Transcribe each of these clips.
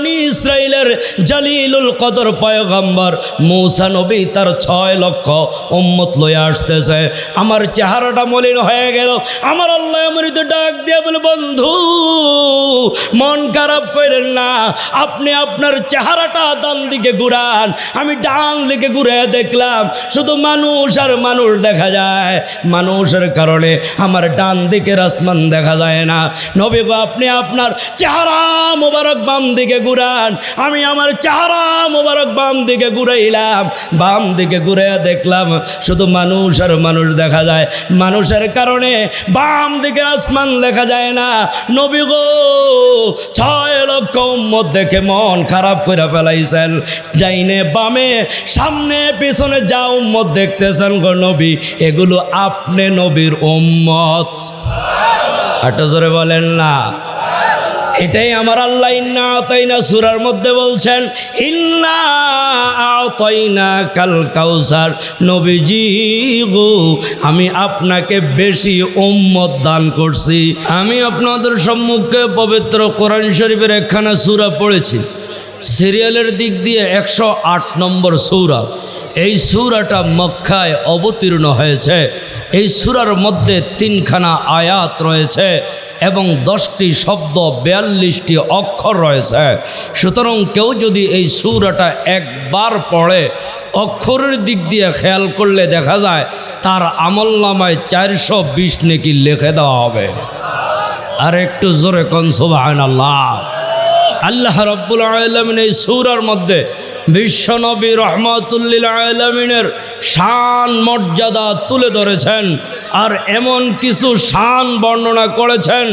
বানি ইসরায়েলের জালিলুল কদর পয়গম্বর মৌসা নবী তার ছয় লক্ষ উম্মত লয়ে আসতেছে। আমার চেহারাটা মলিন হয়ে গেল। আমার আল্লাহ মৃত ডাক দিয়ে বলে, বন্ধু, মন খারাপ করেন না। আপনি আপনার চেহারাটা ডান দিকে ঘুরান। আমি ডান দিকে ঘুরে দেখলাম, শুধু মানুষ আর মানুষ দেখা যায়। মানুষের কারণে আমার ডান দিকের আসমান দেখা যায় না। নবী আপনি আপনার চেহারা মোবারক বাম দিকে ঘুরান আমি আমার চেহারা মোবারক বাম দিকে ঘুরাইলাম, বাম দিকে ঘুরে দেখলাম, শুধু মানুষ আর মানুষ দেখা যায়। মানুষের কারণে বাম দিকে আসমান দেখা যায় না। নবী গো, ছয় লক্ষ উম্মত দেখে মন খারাপ করে ফেলাইছেন। ডাইনে বামে, সামনে, পিছনে যা উম্মত দেখতেছেন গো নবী, এগুলো আপনি নবীর উম্মত। আটো জোরে বলেন না। এটাই আমার আল্লাহ, ইন্না আতাইনা সুরার মধ্যে বলছেন, ইন্না আতাইনা কাল কাউসার। নবীজি গো, আমি আপনাকে বেশি উম্মত দান করছি। আমি আপনাদের সম্মুখে পবিত্র কোরআন শরীফের একখানা সুরা পড়েছি। সিরিয়ালের দিক দিয়ে একশো আট নম্বর সৌরা। এই সূরাটা মক্কায় অবতীর্ণ হয়েছে। এই সুরার মধ্যে তিনখানা আয়াত রয়েছে। এবং দশটি শব্দ, বিয়াল্লিশটি অক্ষর রয়েছে। সুতরাং কেউ যদি এই সূরাটা একবার পড়ে, অক্ষরের দিক দিয়ে খেয়াল করলে দেখা যায়, তার আমল্লামায় চারশো বিশ নেকি লিখে দেওয়া হবে। আর একটু জোরে কনসোবাহান আল্লাহ আল্লাহ রব্বুল আলমিন এই সূরার মধ্যে বিশ্বনবী রহমতুল্লিল আলমিনের শান মর্যাদা তুলে ধরেছেন আর এমন কিছু শান বর্ণনা করেছেন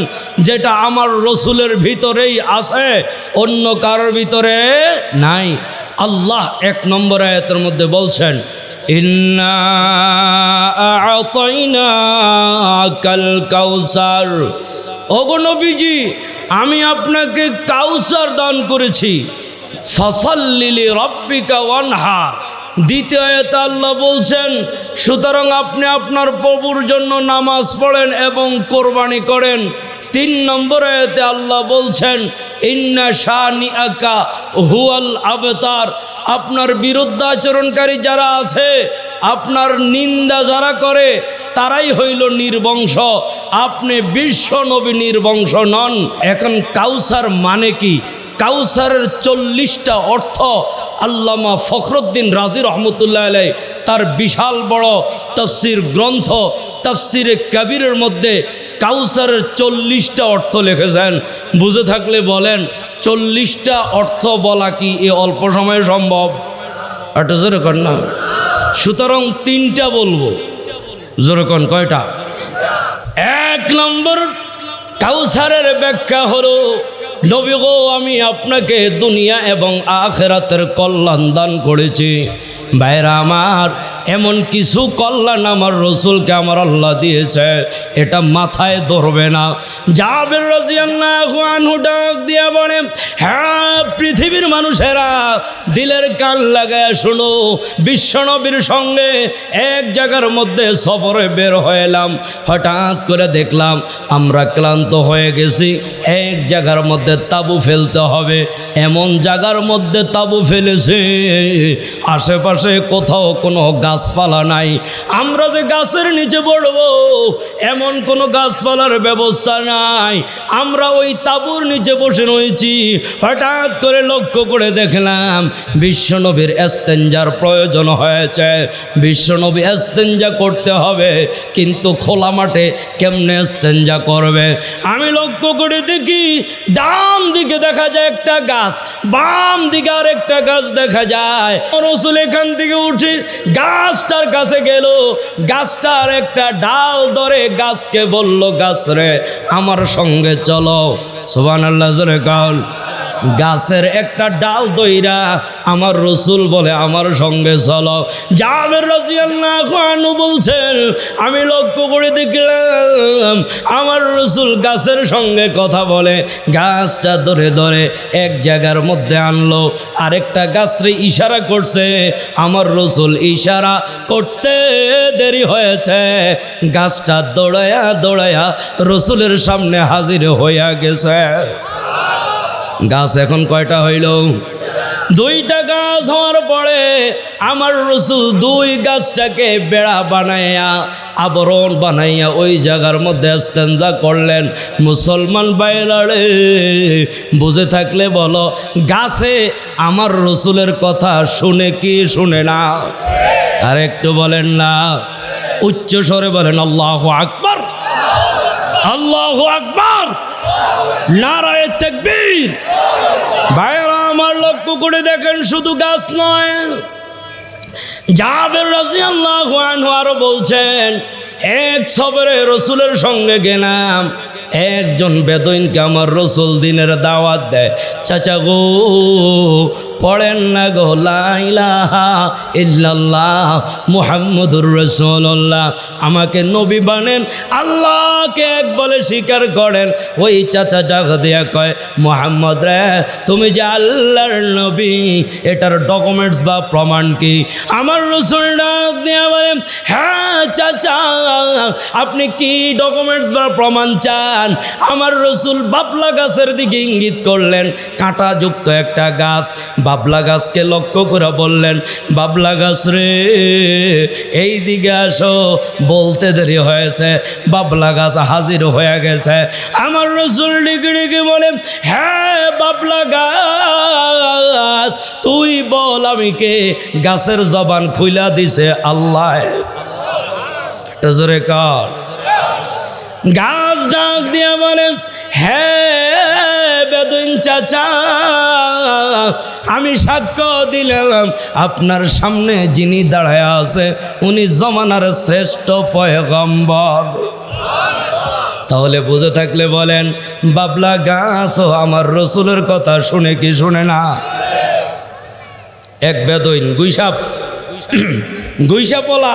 যেটা আমার রসুলের ভিতরেই আছে, অন্য কারোর ভিতরে নাই। আল্লাহ এক নম্বর আয়াতের মধ্যে বলছেন কাউসার। ওগো নবীজি, আমি আপনাকে কাউসার দান করেছি। ফসল্লিলি রব্বিকা ওয়ানহার। দ্বিতীয় আল্লাহ বলছেন, সুতরাং আপনি আপনার প্রভুর জন্য নামাজ পড়েন এবং কোরবানি করেন। তিন নম্বর আয়াতে আল্লাহ বলছেন, ইন্না শানি আকা হুয়াল আবতার। আপনার বিরুদ্ধাচরণকারী যারা আছে, আপনার নিন্দা যারা করে, তারাই হইল নির্বংশ। আপনি বিশ্ব নবী নির্বংশ নন। এখন কাউসার মানে কি? কাউসারের চল্লিশটা অর্থ আল্লামা ফখরুদ্দিন রাজি রহমতুল্লাহ আলাই তার বিশাল বড় তফসির গ্রন্থ, তফসিরে কবিরের মধ্যে কাউসারের চল্লিশটা অর্থ লিখেছেন। বুঝে থাকলে বলেন, চল্লিশটা অর্থ বলা কি এ অল্প সময়ে সম্ভব? একটা জোরে কর না। সুতরাং তিনটা বলব। জোরে কন, কয়টা? এক নম্বর, কাউসারের ব্যাখ্যা হলো নবী গো আমি আপনাকে দুনিয়া এবং আখেরাতের কল্যাণ দান করেছি। ভাইরা আমার এমন কিছু কল্যাণ আমার রসুলকে আমার আল্লাহ দিয়েছে, এটা মাথায় ধরবে না। যাবের রাজিয়ান্নাহু ডাক দিয়া বলে হ্যাঁ পৃথিবীর মানুষেরা দিলের কান লাগায় শোনো, বিশ্বনবীর সঙ্গে এক জায়গার মধ্যে সফরে বের হয়েলাম হঠাৎ করে দেখলাম আমরা ক্লান্ত হয়ে গেছি, এক জায়গার মধ্যে তাবু ফেলতে হবে, এমন জায়গার মধ্যে তাবু ফেলেছে, আশেপাশে কোথাও কোনো গাছপালা নাই। আমরা যে গাছের নিচে পড়ব, এমন কোনো গাছপালার ব্যবস্থা নাই। আমরা ওই তাবুর নিচে বসে রয়েছি। হঠাৎ করে লক্ষ্য করে দেখলাম, বিশ্বনবীর এস্তেঞ্জার প্রয়োজন হয়েছে। বিশ্বনবী এস্তেঞ্জা করতে হবে, কিন্তু খোলা মাঠে কেমনে এস্তেঞ্জা করবে? আমি লক্ষ্য করে দেখি, ডান দিকে দেখা যায় একটা গাছ, বাম দিকে আর একটা গাছ দেখা যায়। রসুল এখান থেকে উঠে গাছটার কাছে গেল। গাছটার একটা ডাল ধরে গাছকে বলল, গাছ রে, আমার সঙ্গে চলো। সোবান আল্লাহ জোরে কাল গাছের একটা ডাল দইরা আমার রসুল বলে, আমার সঙ্গে চলো। জাবের রাজিয়াল্লাহু বলছেন, আমি লক্ষ্য করে দেখলাম, আমার রসুল গাছের সঙ্গে কথা বলে, গাছটা ধরে ধরে এক জায়গার মধ্যে আনলো, আরেকটা গাছরে ইশারা করছে, আমার রসুল ইশারা করতে দেরি হয়েছে। গাছটা দৌড়ায়া দৌড়ায়া রসুলের সামনে হাজির হইয়া গেছে। গাছ এখন কয়টা হইল? দুইটা গাছ হওয়ার পরে আমার রসুল দুই গাছটাকে বেড়া বানাইয়া, আবরণ বানাইয়া ওই জায়গার মধ্যে স্তেঞ্জা করলেন। মুসলমান বাইলারে বুঝে থাকলে বলো, গাছে আমার রসুলের কথা শুনে কি শুনে না? আর একটু বলেন না। উচ্চ স্বরে বলেন, আল্লাহ আকবর আল্লাহ আকবর। নারায় তেকবীর। ভাইরা আমার লক্ষ্য করে দেখেন, শুধু গাছ নয়। জাবের রাজি আল্লাহ আরও বলছেন, এক সবরে রসুলের সঙ্গে গেলাম, একজন বেদইনকে আমার রসুল দিনের দাওয়াত দেয়। চাচা গো পড়েন না গো লাইলাহা ইল্লাল্লাহ মুহাম্মদুর রসুল্লাহ আমাকে নবী বানেন, আল্লাহকে এক বলে স্বীকার করেন। ওই চাচা ডাক দিয়া কয়, মোহাম্মদ রে, তুমি যে আল্লাহর নবী, এটার ডকুমেন্টস বা প্রমাণ কি? আমার রসুল ডাক দিয়া বলেন হ্যাঁ চাচা, আপনি কি ডকুমেন্টস বা প্রমাণ চান? আমার রসুল বাপলা গাছের দিকে ইঙ্গিত করলেন, কাঁটাযুক্ত একটা গাছ বাবলা গাছকে লক্ষ্য করে বললেন, বাবলা গাছ রে, এই দিকে আসো। বলতে দেরি হয়েছে, বাবলা গাছ হাজির হয়ে গেছে। আমার রসুল ডিগে ডিগে বলেন হ্যাঁ বাবলা গাছ, তুই বল আমি কে? গাছের জবান খুইলা দিছে আল্লাহ। গাছ ডাক দিয়া বলে হ্যাঁ বেদুইন চাচা, আমি সাক্ষ্য দিলাম, আপনার সামনে যিনি দাঁড়ায় আছে, উনি জমানার শ্রেষ্ঠ পয়গম্বর। তাহলে বুঝে থাকলে বলেন, বাবলা গাছও আমার রসুলের কথা শুনে কি শুনে না? এক বেদইন, গুইসাপ। গুইসাপলা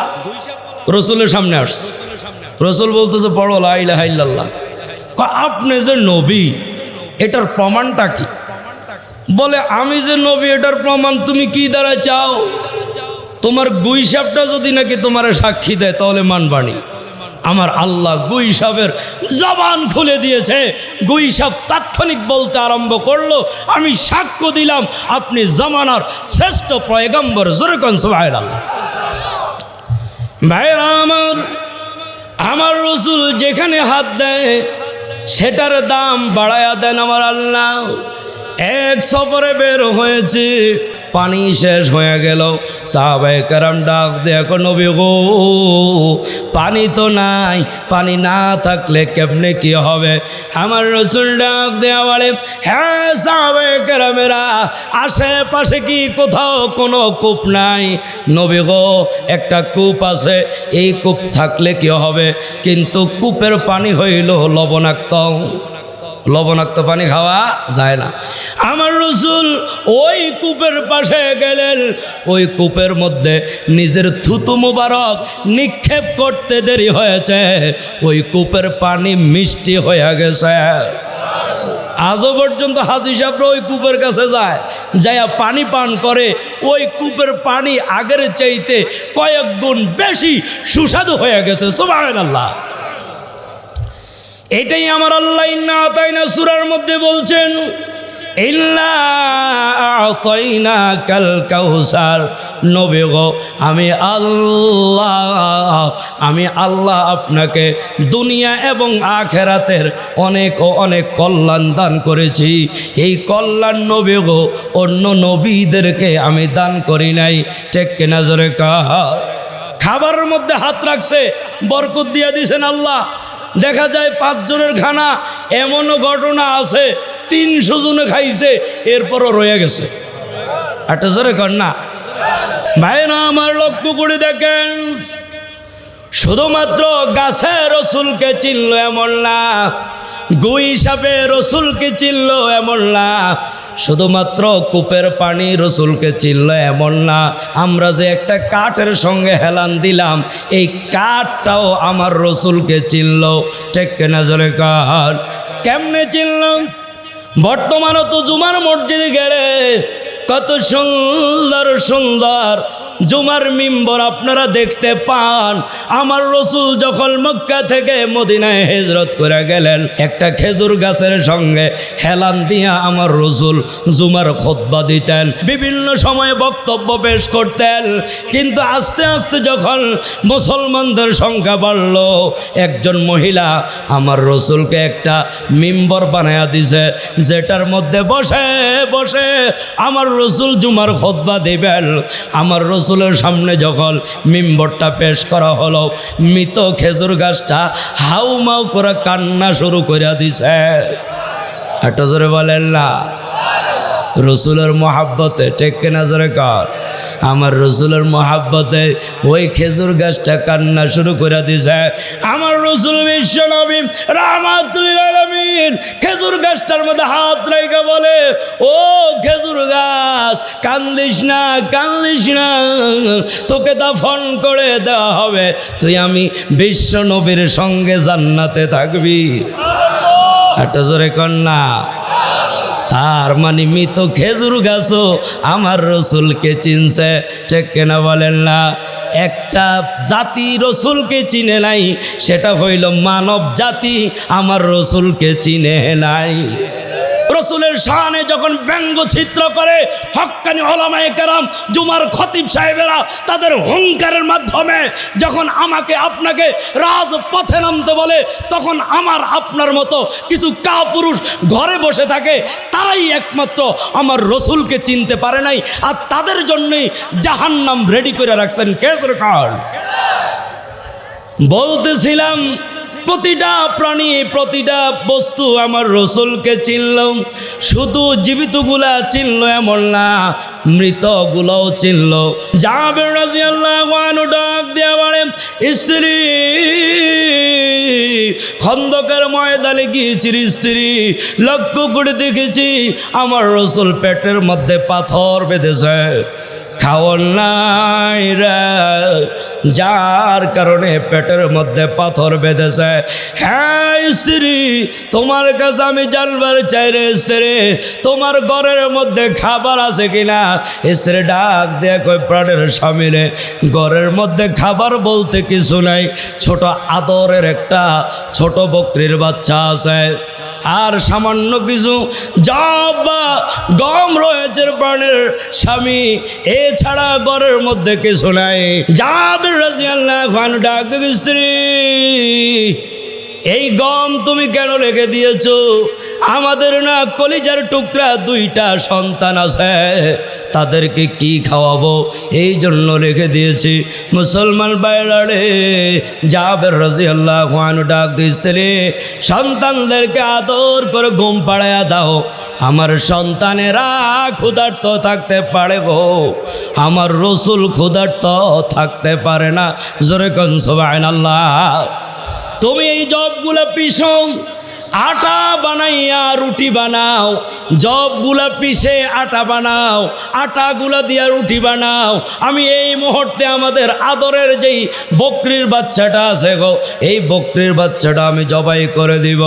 রসুলের সামনে আসছে। রসুল বলতেছে, পড়ো লাইলা হাইল্লাল্লাহ আপনি যে নবী এটার প্রমাণটা কি? বলে, আমি যে নবী, এটার প্রমাণ তুমি কি দ্বারা চাও? তোমার গুইসাপটা যদি নাকি তোমার সাক্ষী দেয়, তাহলে মানবাণী আমার আল্লাহ গুই সাহেবের জবান খুলে দিয়েছে। গুই সাহেব তাৎক্ষণিক বলতে আরম্ভ করল, আমি সাক্ষ্য দিলাম, আপনি জামানার শ্রেষ্ঠ পয়গম্বর। জোরে কনসবাইল আল্লাহ ভাইরা আমার আমার রসুল যেখানে হাত দেয় সেটার দাম বাড়ায়া দেন আমার আল্লাহ। এক সফরে বের হয়েছে। পানি শেষ হয়ে গেল। সাহাবাই কারাম ডাক দেখো নবী গো, পানি তো নাই, পানি না থাকলে কেমনে কি হবে? আমার রসুল ডাক দেওয়া বলে হ্যাঁ সাহাবাই কারামেরা, আশেপাশে কি কোথাও কোনো কূপ নাই? নবী গো, একটা কূপ আছে, এই কূপ থাকলে কি হবে? কিন্তু কূপের পানি হইল লবণাক্ত। লবণাক্ত পানি খাওয়া যায় না। আমার রসুল ওই কূপের পাশে গেলেন। ওই কূপের মধ্যে নিজের থুতু মুবারক নিক্ষেপ করতে দেরি হয়েছে। ওই কূপের পানি মিষ্টি হয়ে গেছে। আজও পর্যন্ত হাজি সাহেবরা ওই কূপের কাছে যায়, যাইয়া পানি পান করে। ওই কূপের পানি আগের চাইতে কয়েক গুণ বেশি সুস্বাদু হয়ে গেছে। সুবাহ আল্লাহ এটাই আমার আল্লাহ ইন্না আতাইনা সুরার মধ্যে বলছেন কাল আমি আল্লাহ আমি আল্লাহ আপনাকে দুনিয়া এবং আখেরাতের অনেক অনেক কল্যাণ দান করেছি। এই কল্যাণ নবে গো, অন্য নবীদেরকে আমি দান করি নাই। টেককে নজরে কার? খাবারের মধ্যে হাত রাখছে, বরকত দিয়া দিছেন আল্লাহ। দেখা যায় পাঁচজনের খানা এমনও ঘটনা আছে, তিনশো জনে খাইছে, এরপরও রয়ে গেছে। একটা জোরে কর না। ভাইরা আমার লক্ষ্য করে দেখেন, শুধুমাত্র গাছের রসুলকে চিনল এমন না। গুই সাপে রসুলকে চিনল এমন না। শুধুমাত্র কূপের পানি রসুলকে চিনল এমন না। আমরা যে একটা কাঠের সঙ্গে হেলান দিলাম, এই কাঠটাও আমার রসুলকে চিনল। টেক্কে নজরে কাঠ কেমনে চিনলাম? বর্তমানে তো জুমার মসজিদে গেলে কত সুন্দর সুন্দর জুমার মিম্বর আপনারা দেখতে পান। আমার রসুল যখন মক্কা থেকে মদিনায় হেজরত করে গেলেন, একটা খেজুর গাছের সঙ্গে হেলান দিয়া আমার রসুল জুমার খোদবা দিতেন, বিভিন্ন সময়ে বক্তব্য পেশ করতেন। কিন্তু আস্তে আস্তে যখন মুসলমানদের সংখ্যা বাড়ল, একজন মহিলা আমার রসুলকে একটা মিম্বর বানায়া দিছে, যেটার মধ্যে বসে বসে আমার রসুল জুমার খোদবা দেবেন। আমার রসুলের সামনে যখন মিম্বরটা পেশ করা হলো, মৃত খেজুর গাছটা হাউ মাউ করে কান্না শুরু করে দিছে। একটা জোরে বলেন না। রসুলের মহাব্বতে টেক্কে নজরে কর। আমার রসুলের মহাব্বতে ওই খেজুর গাছটা কান্না শুরু করে দিছে। আমার রসুল বিশ্ব রামাতুলিন খেজুর গাছটার মধ্যে হাত রেখে বলে ও খেজুর গাছ কান্দিস না কান্দিস না তোকে দাফন করে দেওয়া হবে। তুই আমি বিশ্ব নবীর সঙ্গে জান্নাতে থাকবি। একটা জোরে কন্যা তার মানে মৃত খেজুর গাছও আমার রসুলকে চিনছে। ঠিক কেনা বলেন না? একটা জাতি রসুলকে চিনে নাই, সেটা হইল মানব জাতি, আমার রসুলকে চিনে নাই। রসুলের শানে যখন ব্যঙ্গ চিত্র করে হক্কানি ওলামায়ে কেরাম, জুমার খতিব সাহেবেরা তাদের হুঙ্কারের মাধ্যমে যখন আমাকে আপনাকে রাজপথে নামতে বলে, তখন আমার আপনার মতো কিছু কাপুরুষ ঘরে বসে থাকে, তারাই একমাত্র আমার রসুলকে চিনতে পারে নাই, আর তাদের জন্যই জাহান্নাম রেডি করে রাখছেন কেসর খান। বলতেছিলাম প্রতিটা প্রাণী, প্রতিটা বস্তু আমার রসুলকে চিনল। শুধু জীবিতগুলা চিনল এমন না, মৃতগুলোও চিনল। যাবে বাড়ে স্ত্রী, খন্দকের ময়দানে গিয়েছির স্ত্রী, লক্ষ্য করে দেখেছি আমার রসুল পেটের মধ্যে পাথর বেঁধেছে। খাওয়ার নাই রে। যার কারণে পেটের মধ্যে পাথর বেঁধেছে। হ্যাঁ স্ত্রী, তোমার কাছে আমি জানবার চাই রে, স্ত্রী, তোমার ঘরের মধ্যে খাবার আছে কিনা? স্ত্রী ডাক দিয়ে কই প্রাণের স্বামী রে, ঘরের মধ্যে খাবার বলতে কিছু নাই। ছোট আদরের একটা ছোট বকরির বাচ্চা আছে। আর সামান্য কিছু জব বা গম রয়েছে প্রাণের স্বামী এছাড়া ঘরের মধ্যে কিছু নাই। যাবে রাজিয়াল্লাহ খান ডাক স্ত্রী, এই গম তুমি কেন রেখে দিয়েছ? আমাদের না কলিজার টুকরা দুইটা সন্তান আছে। তাদেরকে কি খাওয়াবো? এই জন্য রেখে দিয়েছি। মুসলমান বাইরে যাবের রাজি আল্লাহ ডাক দিচ্ছে সন্তানদেরকে আদর করে ঘুম পাড়ায়া দাও। আমার সন্তানেরা ক্ষুধার্ত থাকতে পারে গো। আমার রসুল ক্ষুধার্ত থাকতে পারে না। জোরে কনসবাইন আল্লাহ তুমি এই জবগুলো পিসম আটা বানাইয়া রুটি বানাও, জবগুলা পিষে আটা বানাও, আটাগুলা দিয়া রুটি বানাও। আমি এই মুহূর্তে আমাদের আদরের যেই বকরির বাচ্চাটা আছে গো, এই বকরির বাচ্চাটা আমি জবাই করে দিব।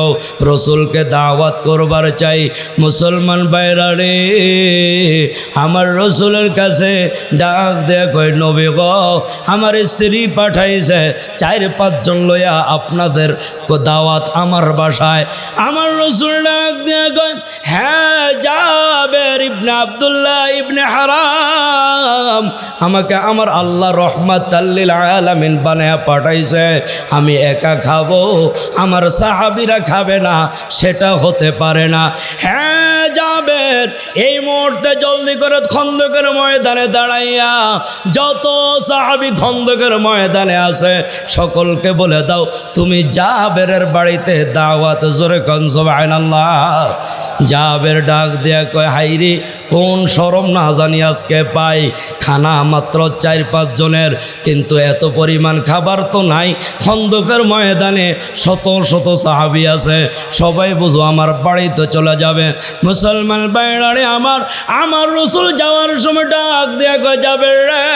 রসুলকে দাওয়াত করবার চাই, মুসলমান বাইরা রে, আমার রসুলের কাছে ডাক কই নবী গ, আমার স্ত্রী পাঠাইছে, চার পাঁচজন লইয়া আপনাদের দাওয়াত আমার বাসায় আমার রসুল হ্যাঁ জাবের ইবনে আবদুল্লাহ ইবনে হারাম, আমাকে আমার আল্লাহ রহমত আল্লিল আলামিন বানায়া পাঠাইছে, আমি একা খাব, আমার সাহাবিরা খাবে না, সেটা হতে পারে না। হ্যাঁ যাবেন। এই মুহূর্তে জলদি করে খন্দকের ময়দানে দাঁড়াইয়া যত সাহাবি খন্দকের ময়দানে আছে, সকলকে বলে দাও, তুমি জাবেরের বাড়িতে দাওয়াত জোরে কনসবাইন আল্লাহ জাবের ডাক দেয়া কয়, হাইরে, কোন সরম না জানি আজকে পাই। খানা মাত্র চার পাঁচ জনের, কিন্তু এত পরিমাণ খাবার তো নাই। খন্দকের ময়দানে শত শত সাহাবি আছে। সবাই বুঝো, আমার বাড়িতে চলে যাবে। মুসলমান বাইরে আমার আমার রসুল যাওয়ার সময় ডাক দেয়া যাবে রে।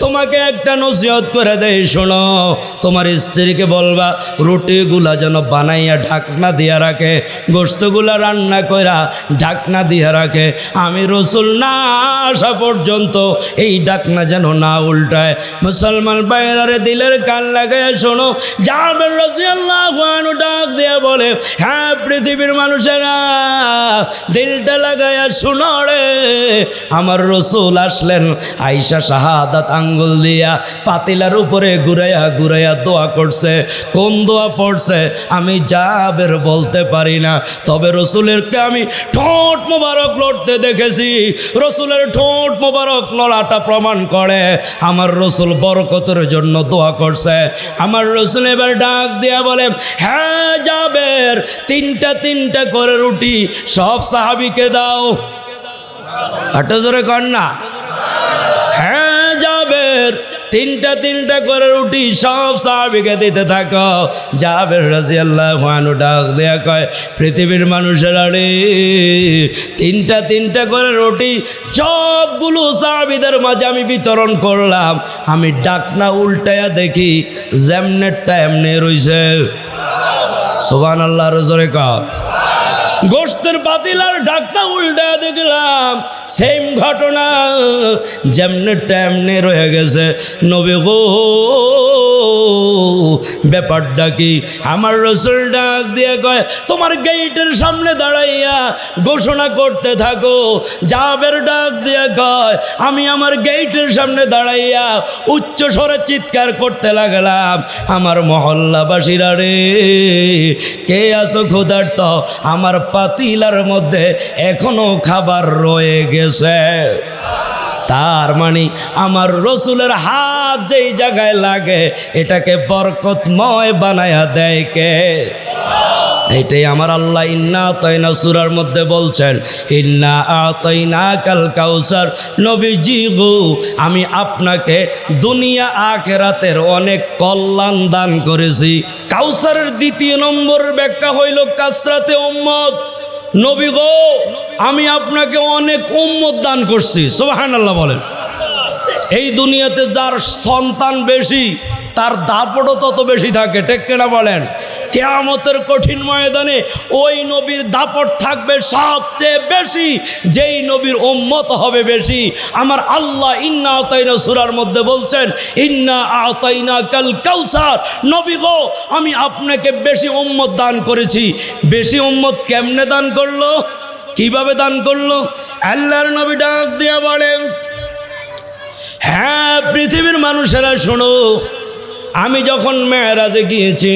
তোমাকে একটা নসিহত করে দেয় শোনো। তোমার স্ত্রীকে বলবা, রুটিগুলা যেন বানাইয়া ঢাকনা দিয়া রাখে গোস্তগুলা রান্না করা ঢাকনা দিয়ে রাখে। আমি রসুল না আসা পর্যন্ত এই ডাক না যেন না উল্টায়। মুসলমান বাইরারে দিলের কান লাগায় শোনো। জাবের রাজিয়াল্লাহ ডাক দিয়ে বলে হ্যাঁ পৃথিবীর মানুষেরা দিলটা লাগায়া শোনো রে আমার রসুল আসলেন, আইসা শাহাদাত আঙ্গুল দিয়া পাতিলার উপরে ঘুরাইয়া ঘুরাইয়া দোয়া করছে। কোন দোয়া পড়ছে আমি যাবের বলতে পারি না। তবে রসুলেরকে আমি ঠোঁট মোবারক লড়তে দেখেছি। রসুলের ঠোঁট মোবারক লড়াটা প্রমাণ করে, আমার রসুল বরকতের জন্য দোয়া করছে। আমার রসুল এবার ডাক দিয়া বলে হ্যাঁ যাবের তিনটা তিনটা করে রুটি, সব সাহাবিকে দাও। আটো জোরে কর না। হ্যাঁ যাবের তিনটা তিনটা করে রুটি সব সাহাবিকে দিতে থাকো। যাবের রাজি আল্লাহ ডাক দেয়া কয়, পৃথিবীর মানুষেরা রে তিনটা তিনটা করে রুটি সবগুলো সাহাবিদের মাঝে আমি বিতরণ করলাম। আমি ডাকনা উল্টায়া দেখি জ্যামনেরটা এমনি রইছে। সোবান আল্লাহর জোরে কয় গোস্তের পাতিলার ডাকটা উল্টা দেখলাম। সেম ঘটনা, যেমনি তেমনি রয়ে গেছে। নবী গো, ব্যাপারটা কি? আমার রসুল ডাক দিয়ে কয়, তোমার গেইটের সামনে দাঁড়াইয়া ঘোষণা করতে থাকো। জাবের ডাক দিয়ে কয়, আমি আমার গেইটের সামনে দাঁড়াইয়া উচ্চ স্বরে চিৎকার করতে লাগলাম। আমার মহল্লাবাসীরা রে, কে আছো ক্ষুধার্ত? আমার পাতিলার মধ্যে এখনও খাবার রয়ে গেছে। তার মানে আমার রসুলের হাত যেই জায়গায় লাগে, এটাকে বরকতময় বানায়া দেয় কে? এটাই আমার আল্লাহ ইন্না তৈনা সুরার মধ্যে বলছেন, ইন্না আতইনা কাল কাউসার, নবীজি গো, আমি আপনাকে দুনিয়া আখেরাতের অনেক কল্যাণ দান করেছি। কাউসারের দ্বিতীয় নম্বর ব্যাখ্যা হইল কাসরাতে উম্মত। নবী গো, আমি আপনাকে অনেক উম্মত দান করছি সোহান আল্লাহ বলেন। এই দুনিয়াতে যার সন্তান বেশি, তার দাপটও তত বেশি থাকে টেক কেনা বলেন? কেয়ামতের কঠিন ময়দানে ওই নবীর দাপট থাকবে সবচেয়ে বেশি, যেই নবীর উম্মত হবে বেশি। আমার আল্লাহ ইন্না আতাইনা সুরার মধ্যে বলছেন, ইন্না আতাইনা কাল কাউসার। নবী গো, আমি আপনাকে বেশি উম্মত দান করেছি। বেশি উম্মত কেমনে দান করল? কীভাবে দান করল? আল্লাহর নবী ডাক দিয়া বলেন হ্যাঁ পৃথিবীর মানুষেরা শোনো, আমি যখন মেয়েরাজে গিয়েছি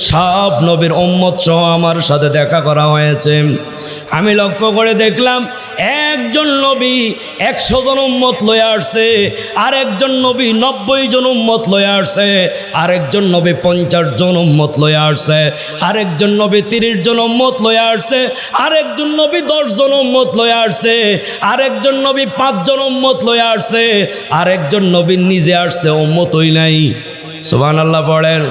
সব নবীর উম্মত সহ আমার সাথে দেখা করা হয়েছে। আমি লক্ষ্য করে দেখলাম, একজন নবী একশো জন উম্মত লয়ে আসছে, আরেকজন নবী নব্বই জন উম্মত লয়ে আসছে, আরেকজন নবী পঞ্চাশ জন উম্মত লয়ে আসছে, আরেকজন নবী তিরিশ জন উম্মত লয়ে আসছে, আরেকজন নবী দশ জন উম্মত লয়ে আসছে, আরেকজন নবী পাঁচজন উম্মত লয়ে আসছে, আরেকজন নবী নিজে আসছে, উম্মতই নাই। সুবহান আল্লাহ পড়েন।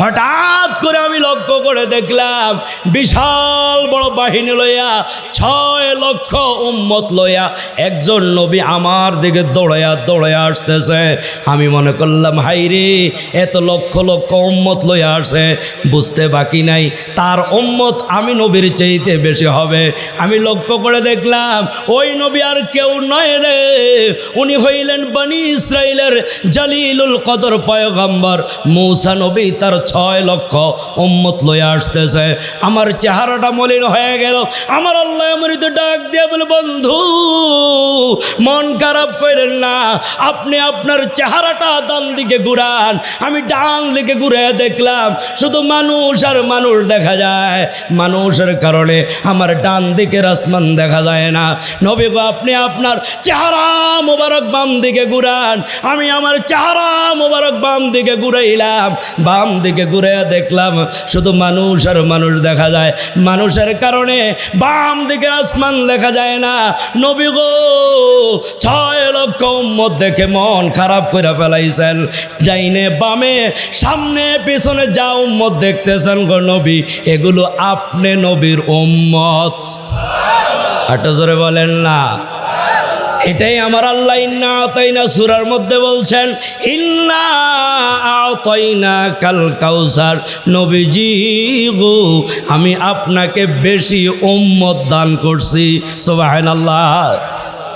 হঠাৎ করে আমি লক্ষ্য করে দেখলাম বিশাল বড় বাহিনী লইয়া ছয় লক্ষ উম্মত লইয়া একজন নবী আমার দিকে দৌড়াইয়া দৌড়াইয়া আসতেছে। আমি মনে করলাম, হাইরে, এত লক্ষ লক্ষ উম্মত লইয়া আসে, বুঝতে বাকি নাই। তার উম্মত আমি নবীর চাইতে বেশি হবে। আমি লক্ষ্য করে দেখলাম, ওই নবী আর কেউ নয় রে। উনি হইলেন বনি ইসরায়েলের জালিলুল কদর পয়গম্বর। মৌসা নবী তার ছয় লক্ষ উম্মত লয়ে আসতেছে। আমার চেহারাটা মলিন হয়ে গেল। আমার আল্লাহ মরিত ডাক দিয়ে বলে, বন্ধু, মন খারাপ করেন না। আপনি আপনার চেহারাটা ডান দিকে ঘুরান। আমি ডান দিকে ঘুরে দেখলাম, শুধু মানুষ আর মানুষ দেখা যায়। মানুষের কারণে আমার ডান দিকের আসমান দেখা যায় না। নবী গো, আপনি আপনার চেহারা মোবারক বাম দিকে ঘুরান। আমি আমার চেহারা মোবারক বাম দিকে ঘুরাইলাম। বাম দিকে ঘুরে দেখলাম শুধু মানুষ আর মানুষ দেখা যায়। মানুষের কারণে বাম দিকে আসমান দেখা যায় না। নবী গো, ছয় লক্ষ উম্মত দেখে মন খারাপ করে ফেলাইছেন। ডাইনে বামে, সামনে পেছনে যা উম্মত দেখতেছেন গো নবী, এগুলো আপনি নবীর উম্মত। আটো বলেন না। এটাই আমার আল্লাহ, ইন্না আতাইনা সুরার মধ্যে বলছেন, ইন্না আতাইনা কাল কাউসার। নবীজি গো, আমি আপনাকে বেশি উম্মত দান করছি। সুবহানাল্লাহ।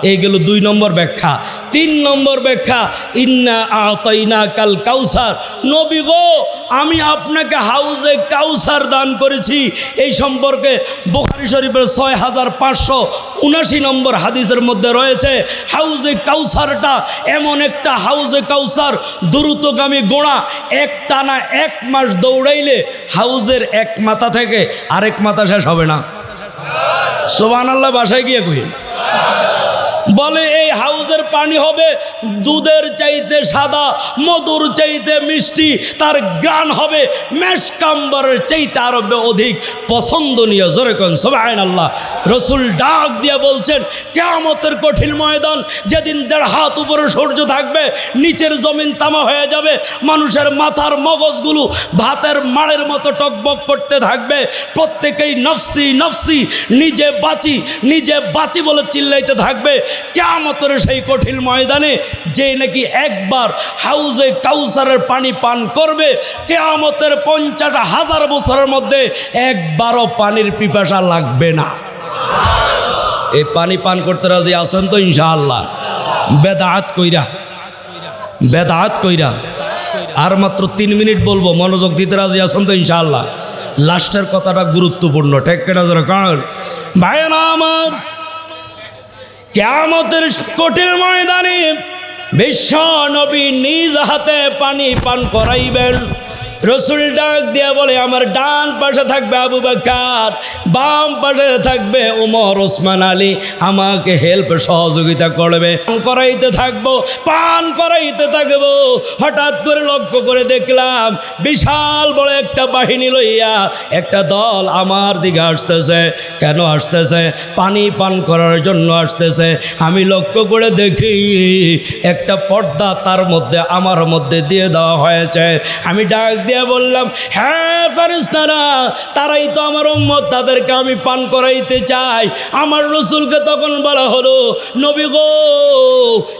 এই গেল দুই নম্বর ব্যাখ্যা। তিন নম্বর ব্যাখ্যা, ইন্না আতাইনা কাল কাউসার। নবী গো আমি আপনাকে হাউজে কাউসার দান করেছি। এই সম্পর্কে বোখারি শরীফের ছয় হাজার পাঁচশো উনাশি নম্বর হাদিসের মধ্যে রয়েছে, হাউজে কাউসারটা এমন একটা হাউজে কাউসার, দ্রুতগামী গোড়া, এক টানা এক মাস দৌড়াইলে হাউজের এক মাথা থেকে আরেক মাথা শেষ হবে না। সোবান আল্লাহ বাসায় গিয়ে কহিন বলে এই হাউজের পানি হবে। দুধের চাইতে সাদা, মধুর চাইতে মিষ্টি, তার গ্রান হবে মেশকাম্বরের চাইতে আরও অধিক পছন্দনীয়। জোরে কন সোবায়ন আল্লাহ রসুল ডাক দিয়ে বলছেন, কেয়ামতের কঠিন ময়দান, যেদিন দেড় হাত উপরে সূর্য থাকবে, নিচের জমিন তামা হয়ে যাবে, মানুষের মাথার মগজগুলো ভাতের মাড়ের মতো টকবক করতে থাকবে, প্রত্যেকেই নফসি নফসি, নিজে বাঁচি নিজে বাঁচি বলে চিল্লাইতে থাকবে। কেয়ামতের সেই কঠিন ময়দানে যে নাকি একবার হাউজে কাউসারের পানি পান করবে, কেয়ামতের পঞ্চাশ হাজার বছরের মধ্যে একবারও পানির পিপাসা লাগবে না। এই পানি পান করতে রাজি আছেন তো ইনশাআল্লাহ? বেদাত কইরা বেদাত কইরা। আর মাত্র তিন মিনিট বলব, মনোযোগ দিতে রাজি আছেন তো ইনশাআল্লাহ? লাস্টের কথাটা গুরুত্বপূর্ণ, ঠেক কেনা জোরে কারণ ভাইয়েরা আমার কেয়ামতের কঠিন ময়দানে বিশ্ব নবী নিজ হাতে পানি পান করাইবেন। রসুল ডাক দিয়ে বলে, আমার ডান পাশে থাকবে আবু বাকার, বাম পাশে থাকবে উমর ওসমান আলী। আমাকে হেল্প সহযোগিতা করবে। করাইতে থাকব, পান করাইতে থাকব। হঠাৎ করে লক্ষ্য করে দেখলাম, বিশাল বড় একটা বাহিনী লইয়া একটা দল আমার দিকে আসতেছে। কেন আসতেছে? পানি পান করার জন্য আসতেছে। আমি লক্ষ্য করে দেখি, একটা পর্দা তার মধ্যে, আমার মধ্যে দিয়ে দেওয়া হয়েছে। আমি ডাক দিয়ে বললাম হ্যাঁ ফারিস্তারা তারাই তো আমার উম্মত, তাদেরকে আমি পান করাইতে চাই। আমার রসুলকে তখন বলা হলো, নবী গো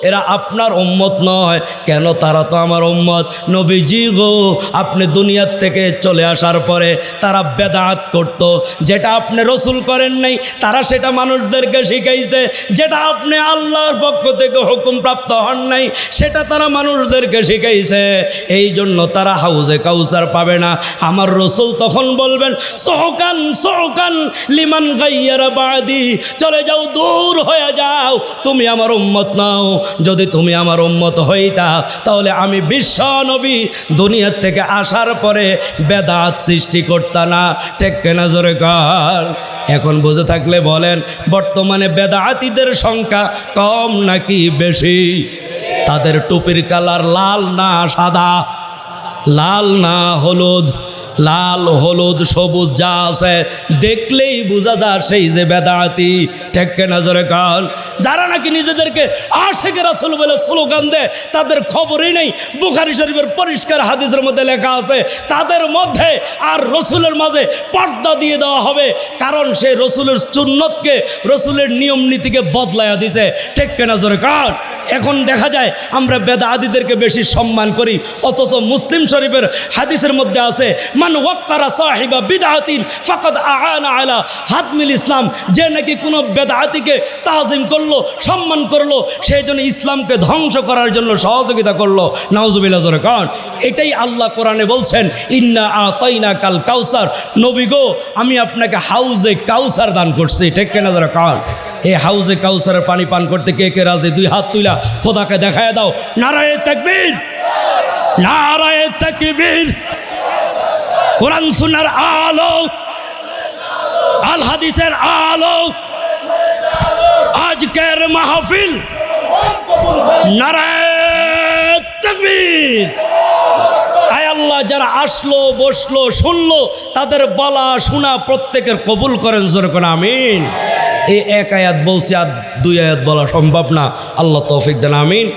এরা আপনার উম্মত নয়। কেন? তারা তো আমার উম্মত। নবীজি গো, আপনি দুনিয়ার থেকে চলে আসার পরে তারা বেদাত করত। যেটা আপনি রসুল করেন নাই, তারা সেটা মানুষদেরকে শিখাইছে। যেটা আপনি আল্লাহর পক্ষ থেকে হুকুম প্রাপ্ত হন নাই, সেটা তারা মানুষদেরকে শিখাইছে। এই জন্য তারা হাউজে কাউসার পাবে না। আমার রসুল তখন বলবেন, সহকান সহকান, লিমান গাইয়ারা বাদি, চলে যাও, দূর হয়ে যাও। তুমি আমার উম্মত নাও। যদি তুমি আমার উম্মত হইতা, তাহলে আমি বিশ্ব নবী দুনিয়ার থেকে আসার পরে বেদাত সৃষ্টি করতা না। টেক্কে নজরে কর? এখন বুঝে থাকলে বলেন, বর্তমানে বেদাতিদের সংখ্যা কম নাকি বেশি? তাদের টুপির কালার লাল না সাদা? লাল না হলুদ? লাল, হলুদ, সবুজ যা আছে, দেখলেই বোঝা যায় সেই যে বেদাতি। ঠেককে নজরে কান? যারা নাকি নিজেদেরকে আশেকে রাসুল বলে স্লোগান দেয়, তাদের খবরই নেই। বুখারি শরীফের পরিষ্কার হাদিসের মধ্যে লেখা আছে, তাদের মধ্যে আর রসুলের মাঝে পর্দা দিয়ে দেওয়া হবে, কারণ সে রসুলের চুন্নতকে রসুলের নিয়ম নীতিকে বদলায়া দিছে। ঠেককে নজরে কান? এখন দেখা যায় আমরা বেদাদিদেরকে বেশি সম্মান করি, অথচ মুসলিম শরীফের হাদিসের মধ্যে আছে, মান ওয়াক্কারা সাহিবা বিদাহাতিন ফাকাদ আআনা আলা হাতমিল ইসলাম যে নাকি কোনো বেদাহাতিকে তাজিম করল, সম্মান করল, সেই জন্য ইসলামকে ধ্বংস করার জন্য সহযোগিতা করল। নাউজুবিল্লাহ, জোরে কারণ এটাই আল্লাহ কোরআনে বলছেন, ইন্না আতাইনা কাল কাউসার নবী গো, আমি আপনাকে হাউজে কাউসার দান করছি ঠিক কেনা জোরে কারণ এই হাউজে কাউসারের পানি পান করতে কে কে রাজে? দুই হাত তুইলা খোদাকে দেখায় দাও। নারায়ে তাকবীর। নারায়ে তাকবীর। কোরআন সুন্নাহর আলো। আল হাদিসের আলো। আজকের মাহফিল। নারায়ে তাকবীর। আয় আল্লাহ, যারা আসলো, বসল, শুনলো, তাদের বলা শোনা প্রত্যেকের কবুল করেন জোরে করে আমিন। এই এক আয়াত বলছি আর দুই আয়াত বলা সম্ভব না। আল্লাহ তৌফিক দেন আমিন।